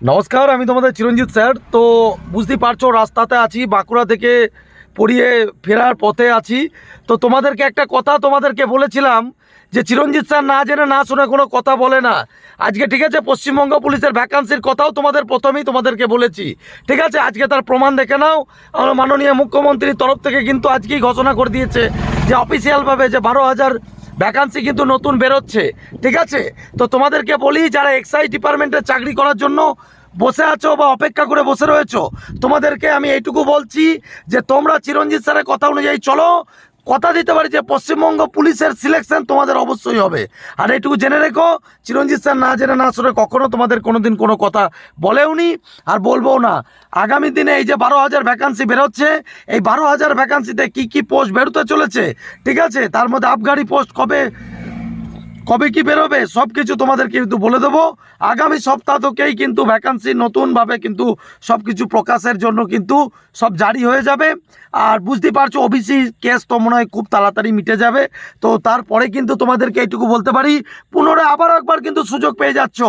নমস্কার, আমি তোমাদের চিরঞ্জিত স্যার। তো বুঝতেই পারছ, রাস্তাতে আছি, বাঁকুড়া থেকে পড়িয়ে ফেরার পথে আছি। তো তোমাদেরকে একটা কথা তোমাদেরকে বলেছিলাম, যে চিরঞ্জিত স্যার না জেনে, না শুনে কোনো কথা বলে না। আজকে ঠিক আছে, পশ্চিমবঙ্গ পুলিশের ভ্যাকান্সির কথাও তোমাদের প্রথমেই তোমাদেরকে বলেছি। ঠিক আছে, আজকে তার প্রমাণ দেখে নাও। আমার মাননীয় মুখ্যমন্ত্রীর তরফ থেকে কিন্তু আজকেই ঘোষণা করে দিয়েছে যে অফিসিয়ালভাবে যে বারো হাজার ভ্যাকান্সি কিন্তু নতুন বেরোচ্ছে, ঠিক আছে? তো তোমাদেরকে বলি, যারা এক্সাইজ ডিপার্টমেন্টে চাকরি করার জন্য বসে আছো বা অপেক্ষা করে বসে রয়েছো, তোমাদেরকে আমি এইটুকু বলছি যে তোমরা চিরঞ্জিত স্যারের কথা অনুযায়ী চলো কথা দিতে পারি যে পশ্চিমবঙ্গ পুলিশের সিলেকশন তোমাদের অবশ্যই হবে। আর এইটুকু জেনে রেখো, চিরঞ্জিত স্যার না জেনে না শুনে কখনো তোমাদের কোনো দিন কোনো কথা বলেওনি। আর বলব না, আগামী দিনে এই যে বারো হাজার ভ্যাকান্সি বেরোচ্ছে, এই বারো হাজার ভ্যাকান্সিতে কী কী পোস্ট বেরোতে চলেছে, ঠিক আছে? তার মধ্যে আবগারি পোস্ট কবে কবে কি বেরোবে সব কিছু তোমাদের কিন্তু বলে দেবো। আগামী সপ্তাহ থেকেই কিন্তু ভ্যাকান্সি নতুনভাবে কিন্তু সব কিছু প্রকাশের জন্য কিন্তু সব জারি হয়ে যাবে। আর বুঝতেই পারছ ওবিসি কেস তো মনে হয় খুব তাড়াতাড়ি মিটে যাবে। তো তারপরে কিন্তু তোমাদেরকে এইটুকু বলতে পারি, পুনরায় আবার একবার কিন্তু সুযোগ পেয়ে যাচ্ছ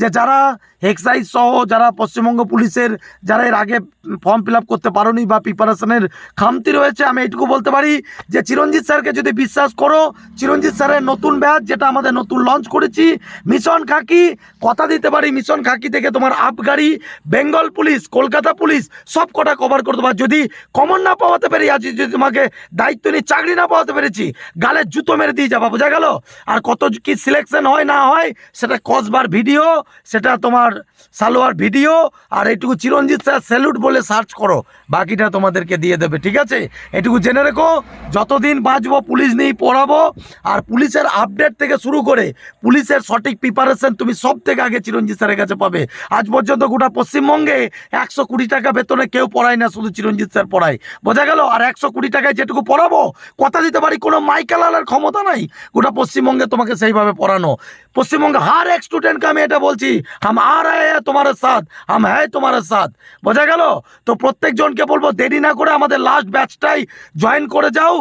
যে যারা এক্সাইজ সহ যারা পশ্চিমবঙ্গ পুলিশের, যারা এর আগে ফর্ম ফিল করতে পারোনি বা প্রিপারেশনের খামতি রয়েছে, আমি এইটুকু বলতে পারি যে চিরঞ্জিত স্যারকে যদি বিশ্বাস করো, চিরঞ্জিত স্যারের নতুন ব্যাচ যেটা আমাদের নতুন লঞ্চ করেছি, মিশন খাকি, কথা দিতে পারি, মিশন খাকি থেকে তোমার আবগাড়ি বেঙ্গল পুলিশ, কলকাতা পুলিশ, সব কটা কভার করতে পার যদি কমন না পাওয়াতে পারি আজ যদি তোমাকে দায়িত্ব নিয়ে চাকরি না পাওয়াতে পেরেছি, গালে জুতো মেরে দিয়ে যাবা, বোঝা গেল? আর কত কি সিলেকশন হয় না হয়, সেটা কসবার ভিডিও সেটা তোমার সালোয়ার ভিডিও আর এইটুকু চিরঞ্জিত স্যার স্যালুট বলে সার্চ করো। বাকিটা তোমাদেরকে দিয়ে দেবে, ঠিক আছে? এটুকু জেনে রেখো, যতদিন বাঁচবো, পুলিশ নিয়েই পড়াবো, আর পুলিশের আপডেট থেকে শুরু করে পুলিশের সঠিক প্রিপারেশন তুমি সব থেকে আগে চিরঞ্জিত স্যারের কাছে পাবে। আজ পর্যন্ত গোটা পশ্চিমবঙ্গে একশো কুড়ি টাকা বেতনে কেউ পড়ায় না, শুধু চিরঞ্জিত স্যার পড়ায়। বোঝা গেল, আর একশো কুড়ি টাকায় যেটুকু পড়াবো, কথা দিতে পারি, কোনো মাইকেল আনার ক্ষমতা নাই। গোটা পশ্চিমবঙ্গে তোমাকে সেইভাবে পড়ানো। পশ্চিমবঙ্গে হার এক স্টুডেন্টকে আমি এটা বলছি, হাম আ হ্যাঁ তোমার সাথ আম হ্যাঁ তোমার সাথ। বোঝা গেল? তো প্রত্যেকজনকে বলব, দেরি না করে আমাদের লাস্ট ব্যাচটাই জয়েন করে যাও।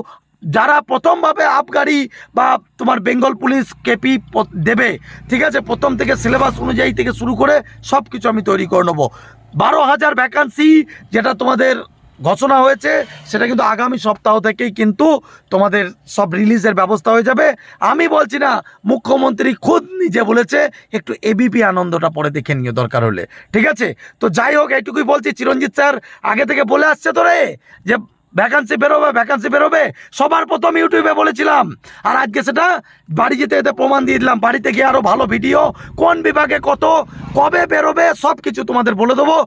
যারা প্রথমভাবে আবগাড়ি বা তোমার বেঙ্গল পুলিশ কেপি দেবে, ঠিক আছে? প্রথম থেকে সিলেবাস অনুযায়ী থেকে শুরু করে সব কিছু আমি তৈরি করে নেব। বারো হাজার ভ্যাকান্সি যেটা তোমাদের ঘোষণা হয়েছে, সেটা কিন্তু আগামী সপ্তাহ থেকেই কিন্তু তোমাদের সব রিলিজের ব্যবস্থা হয়ে যাবে। আমি বলছি না, মুখ্যমন্ত্রী খুদ নিজে বলেছে, একটু এবিপি আনন্দটা পরে দেখে নিও, দরকার হলে। ঠিক আছে? তো যাই হোক, এইটুকুই বলছি। চিরঞ্জিত স্যার, আগে থেকে বলে আসছে তো রে যে ভ্যাকান্সি বেরোবে ভ্যাকান্সি বেরোবে। সবার প্রথম ইউটিউবে বলেছিলাম। আর আজকে সেটা বাড়ি যেতে যেতে প্রমাণ দিয়ে দিলাম। বাড়িতে গিয়ে আরও ভালো ভিডিও, কোন বিভাগে কত, কবে বেরোবে সব কিছু তোমাদের বলে দেবো।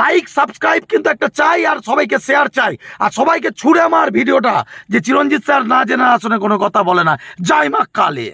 লাইক সাবস্ক্রাইব কিন্তু একটা চাই আর সবাইকে শেয়ার চাই। আর সবাইকে ছুড়ে আমার ভিডিওটা, যে চিরঞ্জিত স্যার না জেনে আসনে কোনো কথা বলে না। জয় মা কালী।